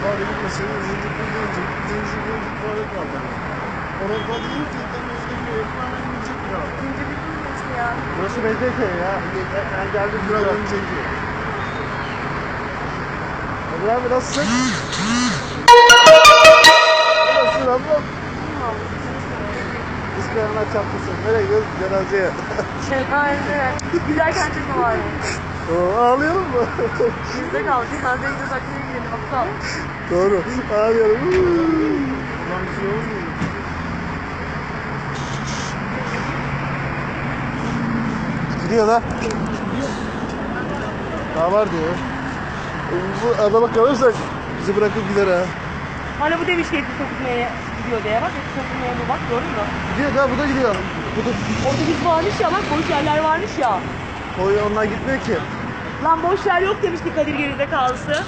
Tuvalete gitmesin. Zincir zincir zincir zincir tuvalet var bende. Orada tuvalete gidince temiz geliyor. Hemen gidecek bir abi. Burası ya. Burası Mecidiyeköy ya. Ben geldim Biraz biraz. önceki. Kadir abi nasılsın? Nasılsın ablam? Kayanlar çarptısın. Nereye gidiyoruz? Cenazeye. Şefayette. Giderken çekme var mı? Oo, ağlayalım mı? Bizde kaldı. Cenazeye gidiyoruz. Aklına gidelim. Aptal. Doğru. Ağlayalım. Ulan bir şey olmuyor. Gidiyor lan. Daha var diyor. Bu adama kalırsak bizi bırakıp gider ha. Hala bu demiş ki eti sokmaya gidiyor diye. Bak eti sokmaya bu bak gördün mü? Gidiyor da bu da gidiyor. Bu da Orada biz varmış ya bak boş yerler varmış ya. o onlar gitmiyor ki. Lan boş yer yok demişti Kadir geride kalsı.